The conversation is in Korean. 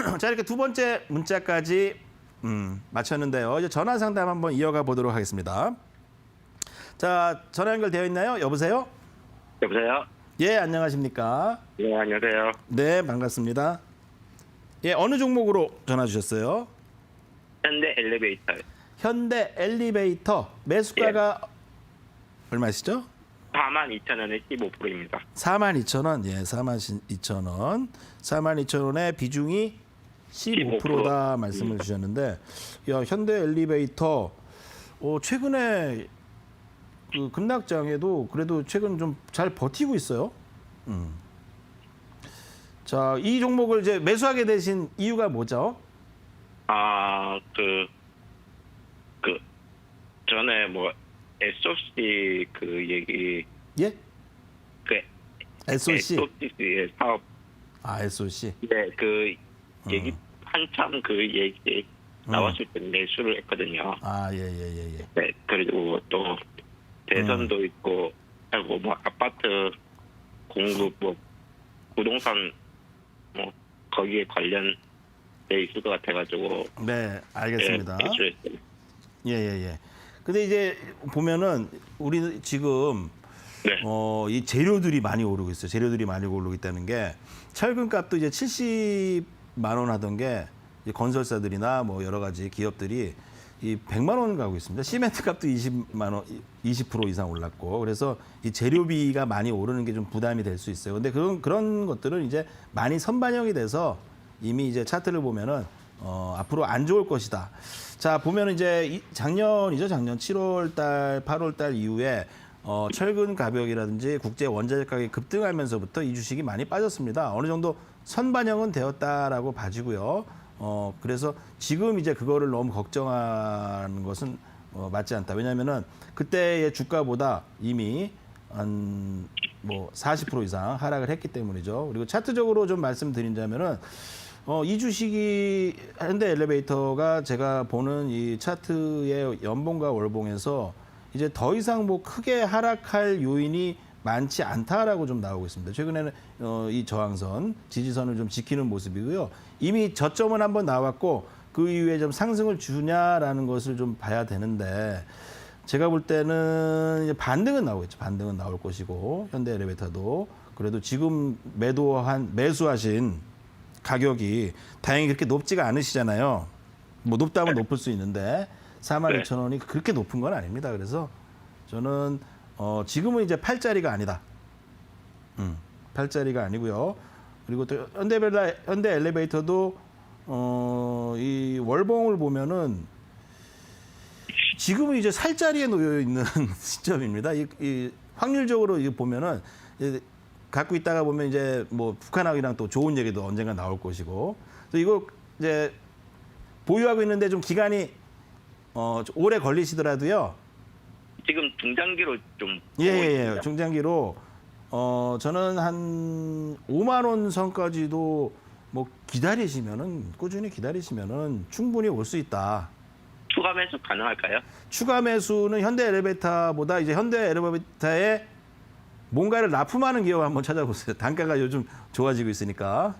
자 이렇게 두 번째 문자까지 음, 마쳤는데요. 이제 전화 상담 한번 이어가 보도록 하겠습니다. 자 전화 연결되어 있나요? 여보세요? 여보세요? 예 안녕하십니까? 네, 안녕하세요. 네 반갑습니다. 예 어느 종목으로 전화 주셨어요? 현대 엘리베이터 현대 엘리베이터 매수가가 얼마시죠? 42,000원에 15%입니다. 42,000원. 예, 42,000원. 42,000원의 비중이 15%다 말씀을 주셨는데 야, 현대 엘리베이터 어, 최근에 그 급락장에도 그래도 최근 좀 잘 버티고 있어요. 음. 자, 이 종목을 이제 매수하게 되신 이유가 뭐죠? 아, 그, 그, 전에 뭐, SOC 그 얘기, 예? 그, SOC. SOC의 사업, 아, SOC. 네, 그 어. 얘기, 한참 그 얘기 나왔을 때 매수를 했거든요. 아, 예, 예, 예, 예. 네, 그리고 또, 대선도 음. 있고, 그리고 뭐, 아파트 공급, 뭐, 부동산, 뭐, 거기에 관련돼 있을 것 같아가지고, 네, 알겠습니다. 예, 매수했어요. 예, 예, 예. 근데 이제 보면은 우리 지금 네. 어, 이 재료들이 많이 오르고 있어요. 재료들이 많이 오르고 있다는 게 철근 값도 이제 70 만 원 하던 게 건설사들이나 뭐 여러 가지 기업들이 이 100만 원 가고 있습니다. 시멘트 값도 20만 원, 20% 이상 올랐고 그래서 이 재료비가 많이 오르는 게 좀 부담이 될 수 있어요. 근데 그런 그런 것들은 이제 많이 선반영이 돼서 이미 이제 차트를 보면은 어, 앞으로 안 좋을 것이다. 자 보면은 이제 이- 작년이죠, 작년 7월 달, 8월 달 이후에 어, 철근 가격이라든지 국제 원자재 가격이 급등하면서부터 이 주식이 많이 빠졌습니다. 어느 정도 선반영은 되었다라고 봐지고요. 어, 그래서 지금 이제 그거를 너무 걱정하는 것은 어, 맞지 않다. 왜냐하면은 그때의 주가보다 이미 한 뭐 40% 이상 하락을 했기 때문이죠. 그리고 차트적으로 좀 말씀드린다면은 어, 이 주식이 현대 엘리베이터가 제가 보는 이 차트의 연봉과 월봉에서 이제 더 이상 뭐 크게 하락할 요인이 많지 않다라고 좀 나오고 있습니다. 최근에는 어, 이 저항선, 지지선을 좀 지키는 모습이고요. 이미 저점은 한번 나왔고 그 이후에 좀 상승을 주냐라는 것을 좀 봐야 되는데 제가 볼 때는 이제 반등은 나오겠죠. 반등은 나올 것이고 현대 엘리베이터도 그래도 지금 매도한 매수하신 가격이 다행히 그렇게 높지가 않으시잖아요. 뭐 높다면 높을 수 있는데 4만 네. 2천 원이 그렇게 높은 건 아닙니다. 그래서 저는 어, 지금은 이제 팔자리가 아니다. 음, 팔자리가 아니고요. 그리고 또 현대벨라 현대 엘리베이터도 어, 이 월봉을 보면은 지금은 이제 살 자리에 놓여 있는 시점입니다. 이, 이 확률적으로 이거 보면은 갖고 있다가 보면 이제 뭐 북한하고랑 또 좋은 얘기도 언젠가 나올 것이고. 그래서 이거 이제 보유하고 있는데 좀 기간이 어, 좀 오래 걸리시더라도요. 지금 중장기로 좀 예, 보고 예, 예. 있습니다. 중장기로 어 저는 한 5만 원 선까지도 뭐 기다리시면은 꾸준히 기다리시면은 충분히 올 수 있다. 추가 매수 가능할까요? 추가 매수는 현대 엘리베이터보다 이제 현대 엘리베이터에 뭔가를 납품하는 기업 한번 찾아보세요. 단가가 요즘 좋아지고 있으니까.